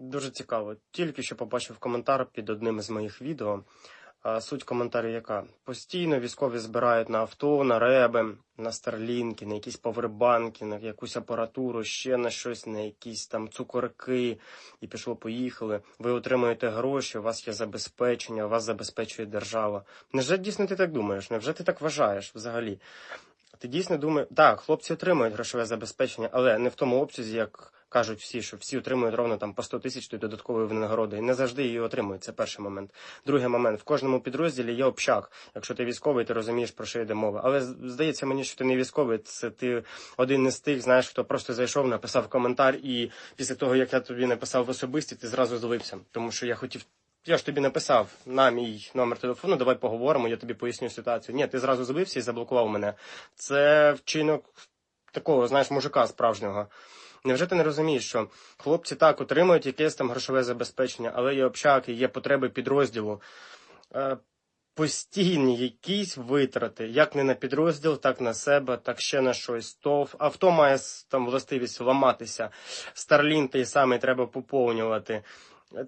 Дуже цікаво. Тільки що побачив коментар під одним із моїх відео. Суть коментарю яка? Постійно військові збирають на авто, на реби, на старлінки, на якісь повербанки, на якусь апаратуру, ще на щось, на якісь там цукорки, і пішло-поїхали. Ви отримуєте гроші, у вас є забезпечення, вас забезпечує держава. Невже дійсно ти так думаєш? Невже ти так вважаєш взагалі? Ти дійсно думаєш, так, хлопці отримують грошове забезпечення, але не в тому обсязі, як кажуть всі, що всі отримують ровно там по 100 тисяч до додаткової винагороди. І не завжди її отримують. Це перший момент. Другий момент в кожному підрозділі є общак. Якщо ти військовий, ти розумієш про що йде мова. Але здається мені, що ти не військовий. Це ти один із тих, знаєш, хто просто зайшов, написав коментар, і після того як я тобі написав в особисті, ти зразу злився. Тому що я хотів. Я ж тобі написав на мій номер телефону, давай поговоримо, я тобі поясню ситуацію. Ні, ти зразу злився і заблокував мене. Це вчинок такого, знаєш, мужика справжнього. Невже ти не розумієш, що хлопці так отримують якесь там грошове забезпечення, але є общаки, є потреби підрозділу. Е, Постійні якісь витрати, як не на підрозділ, так на себе, так ще на щось. То авто має там властивість ламатися. Старлін той самий треба поповнювати.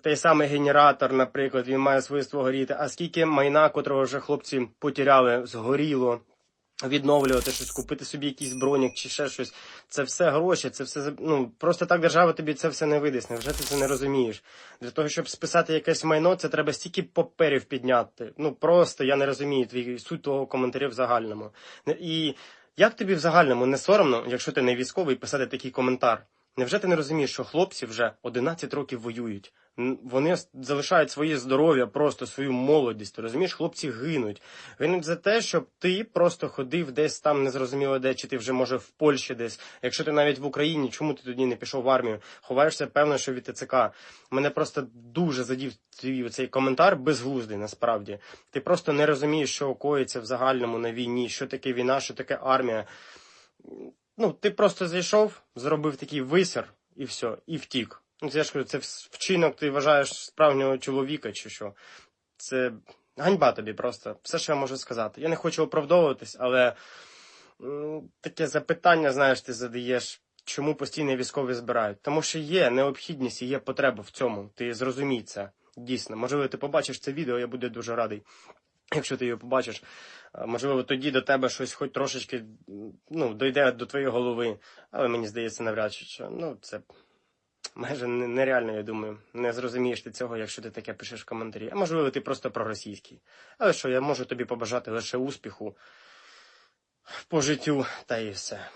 Той самий генератор, наприклад, він має свойство горіти. А скільки майна, котрого вже хлопці потеряли, згоріло, відновлювати щось, купити собі якийсь бронік чи ще щось. Це все гроші, це все ну просто так держава тобі це все не видасть. Невже ти це не розумієш? Для того, щоб списати якесь майно, це треба стільки паперів підняти. Ну просто я не розумію твій суть того коментаря в загальному. І як тобі в загальному не соромно, якщо ти не військовий, писати такий коментар? Невже ти не розумієш, що хлопці вже 11 років воюють? Вони залишають своє здоров'я, просто свою молодість. Ти розумієш, хлопці гинуть. Гинуть за те, щоб ти просто ходив десь там незрозуміло де, чи ти вже може в Польщі десь. Якщо ти навіть в Україні, чому ти тоді не пішов в армію? Ховаєшся, певно, що від ТЦК. Мене просто дуже задів твій цей коментар безглуздий, насправді. Ти просто не розумієш, що коїться в загальному на війні, що таке війна, що таке армія. Ну, ти просто зайшов, зробив такий висір і все, і втік. Ну, це я ж кажу, це вчинок, ти вважаєш справжнього чоловіка чи що. Це ганьба тобі просто. Все, що я можу сказати. Я не хочу оправдовуватись, але м, таке запитання, знаєш, ти задаєш, чому постійно військові збирають. Тому що є необхідність і є потреба в цьому. Ти зрозумій це. Дійсно. Можливо, ти побачиш це відео, я буду дуже радий. Якщо ти його побачиш, можливо, тоді до тебе щось хоч трошечки ну, дойде до твоєї голови, але мені здається, навряд чи що. Ну, це майже нереально, я думаю. Не зрозумієш ти цього, якщо ти таке пишеш в коментарі. А можливо, ти просто проросійський. Але що, я можу тобі побажати лише успіху по життю, та і все.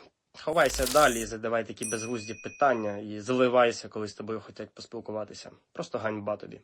Ховайся далі задавай такі безглузді питання і заливайся, коли з тобою хочуть поспілкуватися. Просто ганьба тобі.